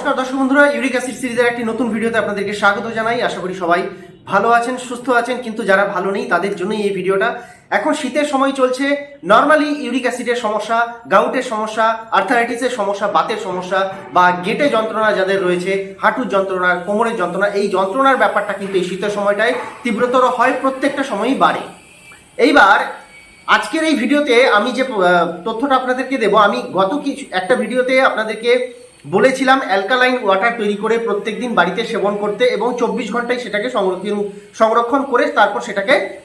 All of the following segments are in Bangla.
নমস্কার দর্শক বন্ধুরা ইউরিক অ্যাসিড সিরিজের একটি নতুন ভিডিওতে আপনাদেরকে স্বাগত জানাই। আশা করি সবাই ভালো আছেন, সুস্থ আছেন, কিন্তু যারা ভালো নেই, তাদের জন্যই এই ভিডিওটা। এখন শীতের সময় চলছে নর্মালি ইউরিক অ্যাসিডের সমস্যা গাউটের সমস্যা আর্থারাইটিসের সমস্যা, বাতের সমস্যা, বা গেটে যন্ত্রণা যাদের রয়েছে, হাঁটুর যন্ত্রণা, কোমরের যন্ত্রণা, এই যন্ত্রণার ব্যাপারটা কিন্তু এই শীতের সময়টায় তীব্রতর হয়, প্রত্যেকটা সময়ই বাড়ে। এইবার, আজকের এই ভিডিওতে আমি যে তথ্যটা আপনাদেরকে দেবো, আমি গত কিছু, একটা ভিডিওতে আপনাদেরকে বলেছিলাম অ্যালকালাইন ওয়াটার তৈরি করে প্রত্যেক দিন বাড়িতে সেবন করতে এবং চব্বিশ ঘন্টায় সেটাকে সংরক্ষণ সংরক্ষণ করে তারপর সেটাকে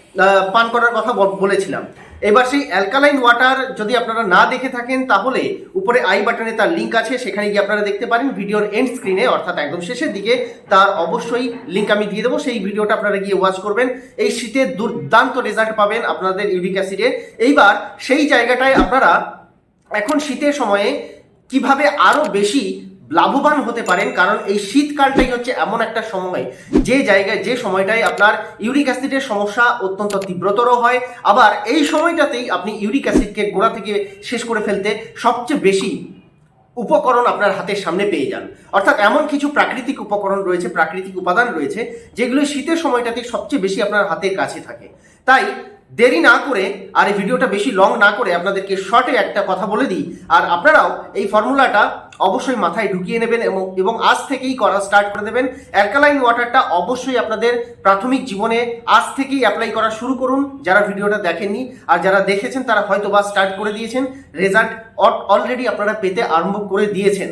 পান করার কথা বল- বলেছিলাম। এবার সেই অ্যালকালাইন ওয়াটার যদি আপনারা না দেখে থাকেন, তাহলে উপরে আই বাটনে তার লিঙ্ক আছে, সেখানে গিয়ে আপনারা দেখতে পারেন ভিডিওর এন্ড স্ক্রিনে অর্থাৎ একদম শেষের দিকে, তার অবশ্যই লিঙ্ক আমি দিয়ে দেবো, সেই ভিডিওটা আপনারা গিয়ে ওয়াচ করবেন। এই শীতে দুর্দান্ত রেজাল্ট পাবেন আপনাদের ইউরিক অ্যাসিডে। এইবার সেই জায়গাটায় আপনারা এখন শীতের সময়ে কীভাবে আরও বেশি লাভবান হতে পারেন? কারণ এই শীতকালটাই হচ্ছে এমন একটা সময়। যে জায়গায়, যে সময়টায় আপনার ইউরিক অ্যাসিডের সমস্যা অত্যন্ত তীব্রতর হয়, আবার এই সময়টাতেই আপনি ইউরিক অ্যাসিডকে গোড়া থেকে শেষ করে ফেলতে সবচেয়ে বেশি উপকরণ আপনার হাতের সামনে পেয়ে যান। অর্থাৎ এমন কিছু প্রাকৃতিক উপকরণ রয়েছে, প্রাকৃতিক উপাদান রয়েছে, যেগুলো শীতের সময়টাতে সবচেয়ে বেশি আপনার হাতের কাছে থাকে। তাই দেরি না করে আর এই ভিডিওটা বেশি লং না করে আপনাদেরকে শর্টে একটা কথা বলে দিই। আর আপনারাও এই ফর্মুলাটা অবশ্যই মাথায় ঢুকিয়ে নেবেন এবং এবং আজ থেকেই করা স্টার্ট করে দেবেন। অ্যালকালাইন ওয়াটারটা অবশ্যই আপনাদের প্রাথমিক জীবনে আজ থেকেই অ্যাপ্লাই করা শুরু করুন। যারা ভিডিওটা দেখেননি আর যারা দেখেছেন, তারা হয়তো বা স্টার্ট করে দিয়েছেন। রেজাল্ট অলরেডি আপনারা পেতে আরম্ভ করে দিয়েছেন।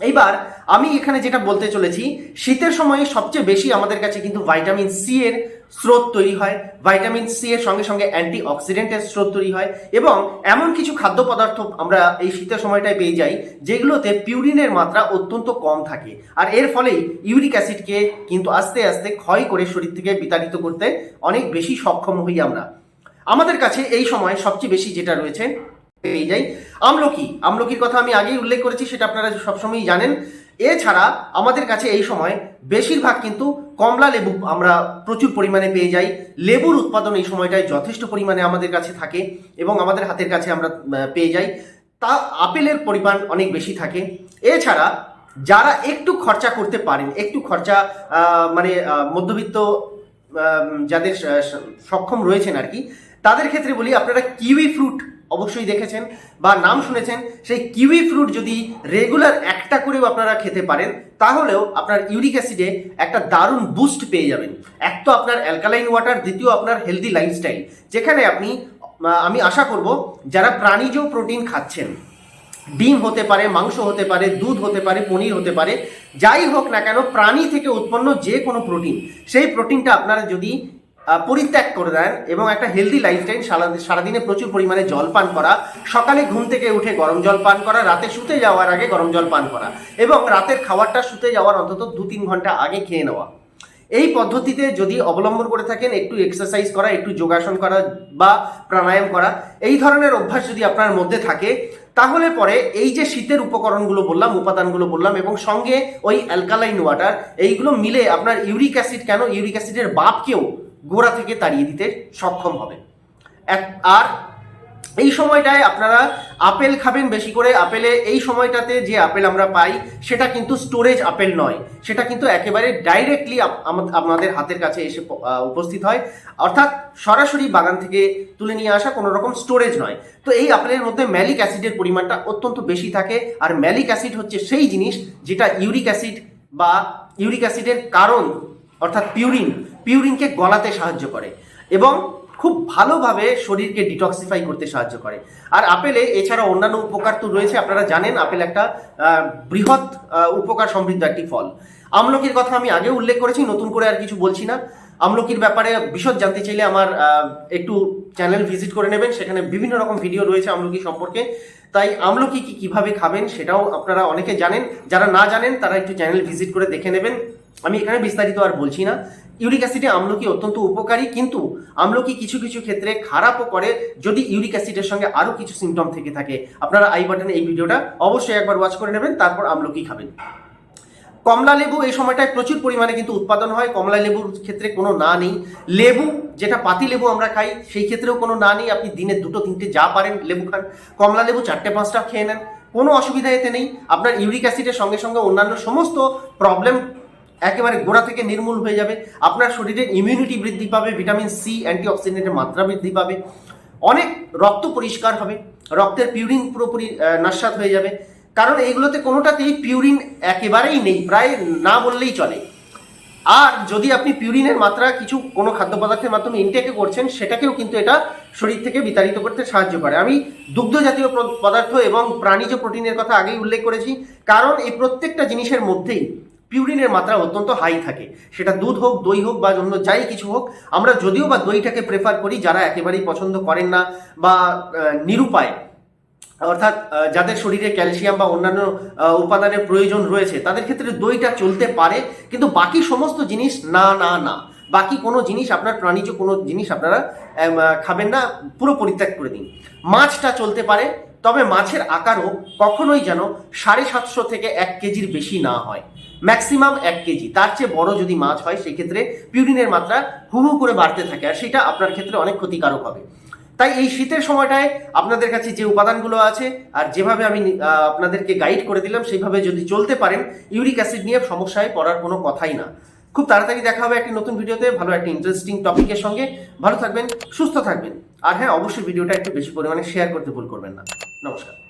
এইবার আমি এখানে যেটা বলতে চলেছি, শীতের সময়ে সবচেয়ে বেশি আমাদের কাছে কিন্তু ভাইটামিন সি এর স্রোত তৈরি হয় ভাইটামিন সি এর সঙ্গে সঙ্গে অ্যান্টি অক্সিডেন্টের স্রোত তৈরি হয় এবং এমন কিছু খাদ্য পদার্থ আমরা এই শীতের সময়টায় পেয়ে যাই যেগুলোতে পিউরিনের মাত্রা অত্যন্ত কম থাকে। আর এর ফলেই ইউরিক অ্যাসিডকে কিন্তু আস্তে আস্তে ক্ষয় করে শরীর থেকে বিতাড়িত করতে অনেক বেশি সক্ষম হই আমরা। আমাদের কাছে এই সময় সবচেয়ে বেশি যেটা রয়েছে, পেয়ে যাই। আমলকি। আমলকির কথা আমি আগেই উল্লেখ করেছি, সেটা আপনারা সবসময়ই জানেন। এছাড়া আমাদের কাছে এই সময় বেশিরভাগ কিন্তু কমলা লেবু আমরা প্রচুর পরিমাণে পেয়ে যাই। লেবুর উৎপাদন এই সময়টায় যথেষ্ট পরিমাণে আমাদের কাছে থাকে এবং আমাদের হাতের কাছে আমরা পেয়ে যাই। তা আপেলের পরিমাণ অনেক বেশি থাকে। এছাড়া যারা একটু খরচা করতে পারেন, একটু খরচা মানে মধ্যবিত্ত যাদের সক্ষম রয়েছেন আর কি, তাদের ক্ষেত্রে বলি আপনারা কিউই ফ্রুট অবশ্যই দেখেছেন বা নাম শুনেছেন, সেই কিউই ফ্রুট যদি রেগুলার একটা করেও আপনারা খেতে পারেন, তাহলেও আপনার ইউরিক অ্যাসিডে একটা দারুণ বুস্ট পেয়ে যাবেন। এক তো আপনার অ্যালকালাইন ওয়াটার দ্বিতীয় আপনার হেলদি লাইফস্টাইল যেখানে আপনি আমি আশা করব যারা প্রাণীজ প্রোটিন খাচ্ছেন, ডিম হতে পারে, মাংস হতে পারে, দুধ হতে পারে, পনির হতে পারে, যাই হোক না কেন, প্রাণী থেকে উৎপন্ন যে কোনো প্রোটিন সেই প্রোটিনটা আপনারা যদি পরিত্যাগ করে দেন এবং একটা হেলদি লাইফস্টাইল সারা সারাদিনে প্রচুর পরিমাণে জল পান করা। সকালে ঘুম থেকে উঠে গরম জল পান করা, রাতে শুতে যাওয়ার আগে গরম জল পান করা এবং রাতের খাবারটা শুতে যাওয়ার অন্তত দু তিন ঘণ্টা আগে খেয়ে নেওয়া। এই পদ্ধতিতে যদি অবলম্বন করে থাকেন, একটু এক্সারসাইজ করা, একটু যোগাসন করা বা প্রাণায়াম করা, এই ধরনের অভ্যাস যদি আপনার মধ্যে থাকে, তাহলে পরে এই যে শীতের উপকরণগুলো বললাম, উপাদানগুলো বললাম এবং সঙ্গে ওই অ্যালকালাইন ওয়াটার এইগুলো মিলে আপনার ইউরিক অ্যাসিড কেন? ইউরিক অ্যাসিডের বাপকেও গোড়া থেকে তাড়িয়ে দিতে সক্ষম হবে এক- আর এই সময়টায় আপনারা আপেল খাবেন বেশি করে। আপেলে এই সময়টাতে যে আপেল আমরা পাই, সেটা কিন্তু স্টোরেজ আপেল নয়। সেটা কিন্তু একেবারে ডাইরেক্টলি আপনাদের হাতের কাছে এসে উপস্থিত হয়। অর্থাৎ সরাসরি বাগান থেকে তুলে নিয়ে আসা কোনো রকম স্টোরেজ নয়। তো এই আপেলের মধ্যে ম্যালিক অ্যাসিডের পরিমাণটা অত্যন্ত বেশি থাকে। আর ম্যালিক অ্যাসিড হচ্ছে সেই জিনিস যেটা ইউরিক অ্যাসিড বা ইউরিক অ্যাসিডের কারণ, অর্থাৎ পিউরিন। পিউরিনকে গলাতে সাহায্য করে এবং খুব ভালোভাবে শরীরকে ডিটক্সিফাই করতে সাহায্য করে। আর আপেলে এছাড়া অন্যান্য উপকার তো রয়েছে, আপনারা জানেন, আপেল একটা বৃহৎ উপকার সমৃদ্ধ একটি ফল। আমলকির কথা আমি আগে উল্লেখ করেছি, নতুন করে আর কিছু বলছি না। আমলকির ব্যাপারে বিশদ জানতে চাইলে আমার একটু চ্যানেল ভিজিট করে নেবেন, সেখানে বিভিন্ন রকম ভিডিও রয়েছে আমলকি সম্পর্কে। তাই আমলকি কি কীভাবে খাবেন সেটাও আপনারা অনেকে জানেন। যারা না জানেন, তারা একটু চ্যানেল ভিজিট করে দেখে নেবেন। আমি এখানে বিস্তারিত আর বলছি না। ইউরিক অ্যাসিডে আমলকি অত্যন্ত উপকারী, কিন্তু আমলকি কিছু কিছু ক্ষেত্রে খারাপও করে যদি ইউরিক অ্যাসিডের সঙ্গে আরও কিছু সিমটম থেকে থাকে। আপনারা আই বাটনে এই ভিডিওটা অবশ্যই একবার ওয়াচ করে নেবেন, তারপর আমলকি খাবেন। কমলা লেবু এই সময়টায় প্রচুর পরিমাণে কিন্তু উৎপাদন হয়, কমলা লেবুর ক্ষেত্রে কোনো না নেই। লেবু, যেটা পাতি লেবু আমরা খাই, সেই ক্ষেত্রেও কোনো না নেই। আপনি দিনে দুটো, তিনটে যা পারেন লেবু খান। কমলা লেবু চারটে, পাঁচটা খেয়ে নেন, কোনো অসুবিধা এতে নেই। আপনার ইউরিক অ্যাসিডের সঙ্গে সঙ্গে অন্যান্য সমস্ত প্রবলেম একেবারে গোড়া থেকে নির্মূল হয়ে যাবে। আপনার শরীরের ইমিউনিটি বৃদ্ধি পাবে ভিটামিন সি অ্যান্টিঅক্সিডেন্টের মাত্রা বৃদ্ধি পাবে। অনেক রক্ত পরিষ্কার হবে রক্তের পিউরিন পুরোপুরি আহ, নস্বাত হয়ে যাবে। কারণ এইগুলোতে কোনোটাতেই পিউরিন একেবারেই নেই প্রায় না বললেই চলে। আর যদি আপনি পিউরিনের মাত্রা কিছু কোনো খাদ্য পদার্থের মাধ্যমে ইনটেকে করছেন সেটাকেও কিন্তু এটা শরীর থেকে বিতাড়িত করতে সাহায্য করে। আমি দুগ্ধ জাতীয় পদার্থ এবং প্রাণীজ প্রোটিনের কথা আগেই উল্লেখ করেছি। কারণ এই প্রত্যেকটা জিনিসের মধ্যেই পিউরিনের মাত্রা অত্যন্ত হাই থাকে। সেটা দুধ হোক, দই হোক বা অন্য যাই কিছু হোক, আমরা যদিও বা দইটাকে প্রেফার করি যারা একেবারেই পছন্দ করেন না বা নিরুপায়। অর্থাৎ যাদের শরীরে ক্যালসিয়াম বা অন্যান্য উপাদানের প্রয়োজন রয়েছে, তাদের ক্ষেত্রে দইটা চলতে পারে, কিন্তু বাকি সমস্ত জিনিস না না না। বাকি কোনো জিনিস আপনার প্রাণীজ কোনো জিনিস আপনারা খাবেন না, পুরো পরিত্যাগ করে দিন। মাছটা চলতে পারে তবে মাছের আকারও কখনোই যেন সাড়ে সাতশো থেকে এক কেজির বেশি না হয়। ম্যাক্সিমাম এক কেজি। তার চেয়ে বড় যদি মাছ হয়, সেক্ষেত্রে পিউরিনের মাত্রা হু হু করে বাড়তে থাকে আর সেটা আপনার ক্ষেত্রে অনেক ক্ষতিকারক হবে। তাই এই শীতের সময়টায় আপনাদের কাছে যে উপাদানগুলো আছে আর যেভাবে আমি আপনাদেরকে গাইড করে দিলাম, সেইভাবে যদি চলতে পারেন, ইউরিক অ্যাসিড নিয়ে সমস্যায় পড়ার কোনো কথাই না। খুব তাড়াতাড়ি দেখা হবে একটি নতুন ভিডিওতে। ভালো একটা ইন্টারেস্টিং টপিকের সঙ্গে। ভালো থাকবেন, সুস্থ থাকবেন। আর হ্যাঁ অবশ্যই ভিডিওটা একটু বেশি পরিমাণে শেয়ার করতে ভুল করবেন না। নমস্কার।